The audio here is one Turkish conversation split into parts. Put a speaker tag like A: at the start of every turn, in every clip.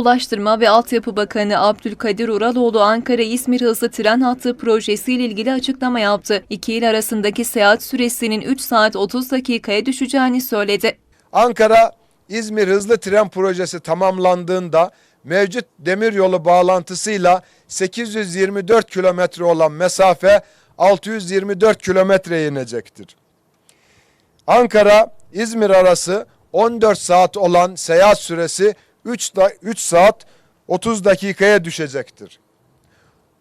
A: Ulaştırma ve Altyapı Bakanı Abdülkadir Uraloğlu Ankara-İzmir hızlı tren hattı projesiyle ilgili açıklama yaptı. İki il arasındaki seyahat süresinin 3 saat 30 dakikaya düşeceğini söyledi.
B: Ankara İzmir hızlı tren projesi tamamlandığında mevcut demiryolu bağlantısıyla 824 kilometre olan mesafe 624 kilometreye inecektir. Ankara İzmir arası 14 saat olan seyahat süresi 3, da, 3 saat 30 dakikaya düşecektir.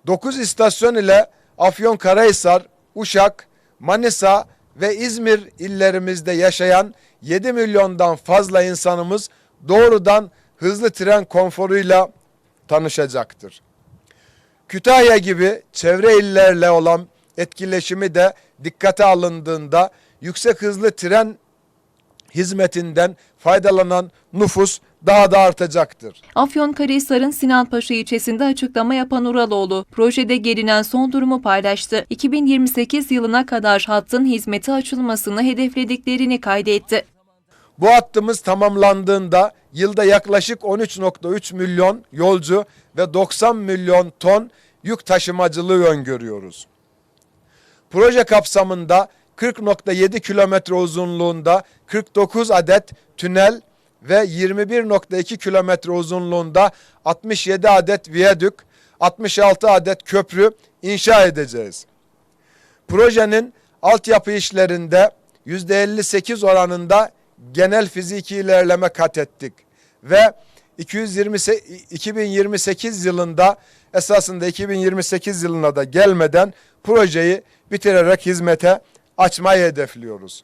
B: 9 istasyon ile Afyonkarahisar, Uşak, Manisa ve İzmir illerimizde yaşayan 7 milyondan fazla insanımız doğrudan hızlı tren konforuyla tanışacaktır. Kütahya gibi çevre illerle olan etkileşimi de dikkate alındığında yüksek hızlı tren hizmetinden faydalanan nüfus daha da artacaktır.
A: Afyonkarahisar'ın Sinanpaşa ilçesinde açıklama yapan Uraloğlu, projede gelinen son durumu paylaştı. 2028 yılına kadar hattın hizmete açılmasını hedeflediklerini kaydetti.
B: Bu hattımız tamamlandığında yılda yaklaşık 13.3 milyon yolcu ve 90 milyon ton yük taşımacılığı öngörüyoruz. Proje kapsamında 40.7 kilometre uzunluğunda 49 adet tünel ve 21.2 kilometre uzunluğunda 67 adet viyadük, 66 adet köprü inşa edeceğiz. Projenin altyapı işlerinde %58 oranında genel fiziki ilerleme kat ettik ve 220, 2028 yılında esasında 2028 yılına da gelmeden projeyi bitirerek hizmete açmayı hedefliyoruz.